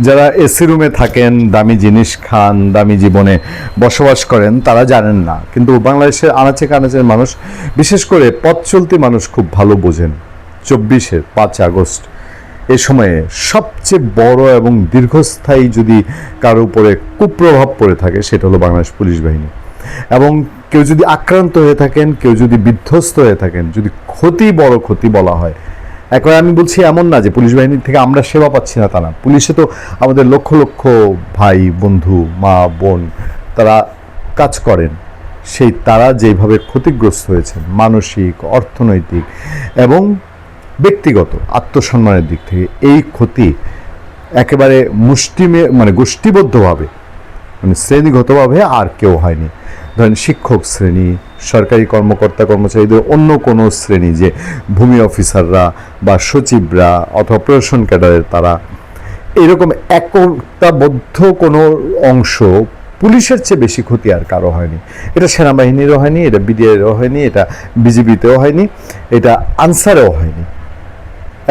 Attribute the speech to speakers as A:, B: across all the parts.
A: যারা এসি রুমে থাকেন, দামি জিনিস খান, দামি জীবনে বসবাস করেন, তারা জানেন না। কিন্তু বাংলাদেশের আনাচে কানাচের মানুষ, বিশেষ করে পথ চলতি মানুষ খুব ভালো বোঝেন। চব্বিশে পাঁচ আগস্ট। এ সময়ে সবচেয়ে বড় এবং দীর্ঘস্থায়ী যদি কারও উপরে কুপ্রভাব পড়ে থাকে, সেটা হলো বাংলাদেশ পুলিশ বাহিনী। এবং কেউ যদি আক্রান্ত হয়ে থাকেন, কেউ যদি বিধ্বস্ত হয়ে থাকেন, যদি ক্ষতি বড় ক্ষতি বলা হয় একবার আমি বলছি এমন না যে পুলিশ বাহিনীর থেকে আমরা সেবা পাচ্ছি না তা না পুলিশে তো আমাদের লক্ষ লক্ষ ভাই, বন্ধু, মা, বোন, তারা কাজ করেন। সেই তারা যেভাবে ক্ষতিগ্রস্ত হয়েছেন, মানসিক, অর্থনৈতিক এবং ব্যক্তিগত আত্মসম্মানের দিক থেকে এই ক্ষতি একেবারে মুষ্টিমে মানে গোষ্ঠীবদ্ধভাবে মানে শ্রেণীগতভাবে আর কেউ হয়নি। ধরেন শিক্ষক শ্রেণি, সরকারি কর্মকর্তা, কর্মচারীদের অন্য কোনো শ্রেণি যে ভূমি অফিসাররা বা সচিবরা অথবা প্রশাসন ক্যাডারের তারা, এরকম একতাবদ্ধ কোনো অংশ পুলিশের চেয়ে বেশি ক্ষতি আর কারও হয়নি। এটা সেনাবাহিনীরও হয়নি, এটা বিডিআরেরও হয়নি, এটা বিজিবিতেও হয়নি, এটা আনসারেও হয়নি।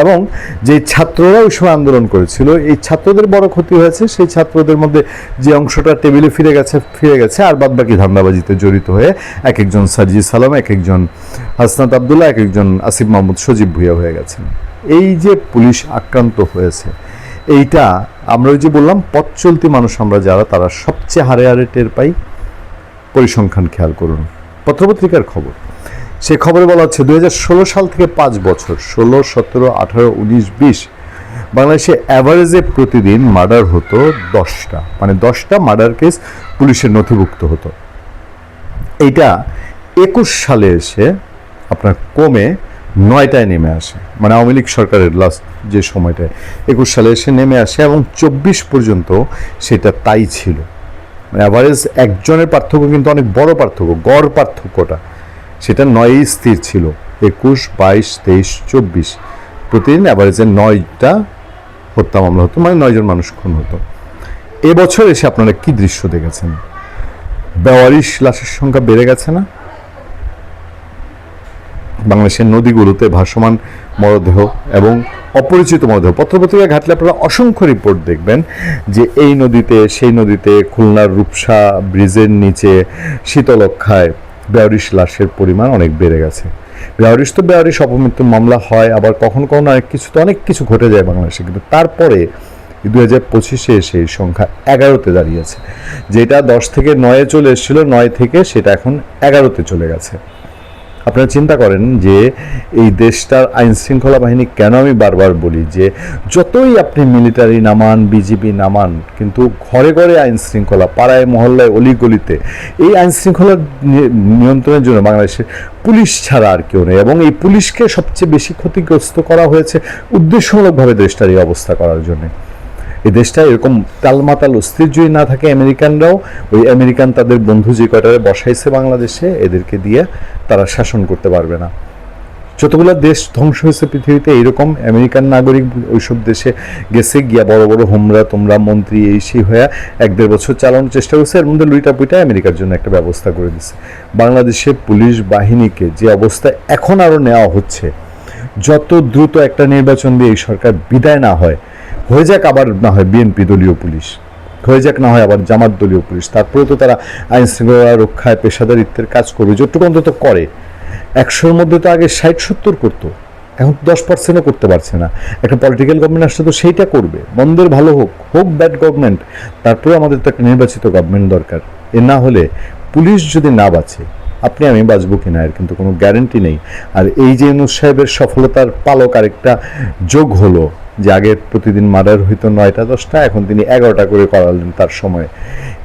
A: এবং যে ছাত্ররা ওই সময় আন্দোলন করেছিল, এই ছাত্রদের বড় ক্ষতি হয়েছে। সেই ছাত্রদের মধ্যে যে অংশটা টেবিলে ফিরে গেছে ফিরে গেছে, আর বাদ বাকি ধান্দাবাজিতে জড়িত হয়ে এক একজন সার্জি সালাম এক একজন হাসনাত আবদুল্লাহ এক একজন আসিফ মাহমুদ সজীব ভুইয়া হয়ে গেছেন। এই যে পুলিশ আক্রান্ত হয়েছে, এইটা আমরা ওই যে বললাম, পথ চলতি মানুষ আমরা যারা, তারা সবচেয়ে হারে হারে টের পাই। পরিসংখ্যান খেয়াল করুন। পত্রপত্রিকার খবর। সে খবরে বলা হচ্ছে দু হাজার ষোলো সাল থেকে পাঁচ বছর, ষোলো, সতেরো, আঠারো, উনিশ, বিশ, বাংলাদেশে অ্যাভারেজে প্রতিদিন মার্ডার হতো দশটা। মানে দশটা মার্ডার কেস পুলিশের নথিভুক্ত হতো। এইটা একুশ সালে এসে আপনার কমে নয়টায় নেমে আসে। মানে আওয়ামী লীগ সরকারের লাস্ট যে সময়টায় একুশ সালে এসে নেমে আসে এবং চব্বিশ পর্যন্ত সেটা তাই ছিল। মানে অ্যাভারেজ একজনের পার্থক্য কিন্তু অনেক বড় পার্থক্য, গড় পার্থক্যটা। সেটা নয়ই স্থির ছিল, একুশ, বাইশ, তেইশ, চব্বিশ। প্রতিদিন অ্যাভারেজে নয়টা হত্যা মামলা হতো মানে নয়জন মানুষ খুন হতো। এবছর এসে আপনারা কি দৃশ্য দেখেছেন? বেওয়ারিশ লাশের সংখ্যা বেড়ে গেছে না? বাংলাদেশের নদীগুলোতে ভাসমান মরদেহ এবং অপরিচিত মরদেহ। পত্রপত্রিকা ঘাটলে আপনারা অসংখ্য রিপোর্ট দেখবেন যে এই নদীতে, সেই নদীতে খুলনার রূপসা ব্রিজের নিচে শীতলক্ষায় বেয়ারিশ লাশের পরিমাণ অনেক বেড়ে গেছে। বেয়ারিশ তো বেয়ারিশ অপমৃত্যু মামলা হয়, আবার কখনো কখনো অনেক কিছু তো অনেক কিছু ঘটে যায় বাংলাদেশে। কিন্তু তারপরে দু হাজার পঁচিশে এসে এই সংখ্যা এগারোতে দাঁড়িয়েছে। যেটা দশ থেকে নয়ে চলে এসেছিল, নয় থেকে সেটা এখন এগারোতে চলে গেছে। আপনারা চিন্তা করেন যে এই দেশটার আইন শৃঙ্খলা বাহিনী কেন আমি বারবার বলি যে যতই আপনি মিলিটারি নামান, বিজিবি নামান, কিন্তু ঘরে ঘরে আইন শৃঙ্খলা পাড়ায়, মহল্লায়, অলিগলিতে, এই আইন শৃঙ্খলা নিয়ন্ত্রণের জন্য বাংলাদেশের পুলিশ ছাড়া আর কেউ নেই এবং এই পুলিশকে সবচেয়ে বেশি ক্ষতিগ্রস্ত করা হয়েছে উদ্দেশ্যমূলকভাবে দেশটার এই অবস্থা করার জন্য। এই দেশটা এরকম তালমাতাল অস্থির যদি না থাকে আমেরিকানরাও, ওই আমেরিকান তাদের বন্ধু যে কয়টারে বসাইছে বাংলাদেশে, এদেরকে দিয়ে তারা শাসন করতে পারবে না। যতগুলো দেশ ধ্বংস হয়েছে পৃথিবীতে, এইরকম আমেরিকান নাগরিক ওইসব দেশে গেছে, গিয়া বড় বড় হোমরা, তোমরা মন্ত্রী, এই সেই হয়ে এক দেড় বছর চালানোর চেষ্টা করছে, এর মধ্যে লুইটা পুইটা আমেরিকার জন্য একটা ব্যবস্থা করে দিচ্ছে বাংলাদেশে পুলিশ বাহিনীকে যে অবস্থা এখন আরও নেওয়া হচ্ছে, যত দ্রুত একটা নির্বাচন দিয়ে এই সরকার বিদায় না হয় হয়ে যাক আবার না হয় বিএনপি দলীয় পুলিশ, হয়ে যাক না হয় আবার জামাত দলীয় পুলিশ। তারপরে তো তারা আইন শৃঙ্খলা রক্ষায় পেশাদারিত্বের কাজ করবে, যতটুকু অন্তত করে। একশোর মধ্যে তো আগে ষাট, সত্তর করতো, এখন দশ পার্সেন্টও করতে পারছে না। একটা পলিটিক্যাল গভর্নমেন্ট আসলে তো সেইটা করবে, মন্দের ভালো হোক হোক ব্যাড গভর্নমেন্ট তারপরে আমাদের তো একটা নির্বাচিত গভর্নমেন্ট দরকার। এ না হলে পুলিশ যদি না বাঁচে, আপনি আমি বাঁচবো কিনা এর কিন্তু কোনো গ্যারেন্টি নেই। আর এই যে ইউনুস সাহেবের সফলতার পালক আরেকটা যোগ হলো যে আগে প্রতিদিন মার্ডার হইতো নয়টা, দশটা, এখন তিনি এগারোটা করে করালেন তার সময়।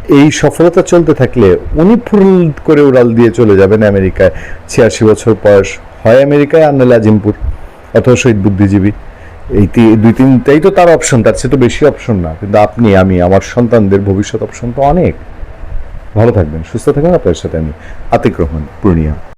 A: এই সফলতা চলতে থাকলে উনি ফুল করে উড়াল দিয়ে চলে যাবেন আমেরিকায়। ছিয়াশি বছর বয়স হয় আমেরিকায় আর নাহলে আজিমপুর, অথবা শহীদ বুদ্ধিজীবী। এই দুই তিনটাই তো তার অপশন তার চেয়ে তো বেশি অপশন না। কিন্তু আপনি, আমি, আমার সন্তানদের ভবিষ্যৎ অপশন তো অনেক। ভালো থাকবেন, সুস্থ থাকবেন। আপনার সাথে আমি আতিক রহমান, পূর্ণিয়া।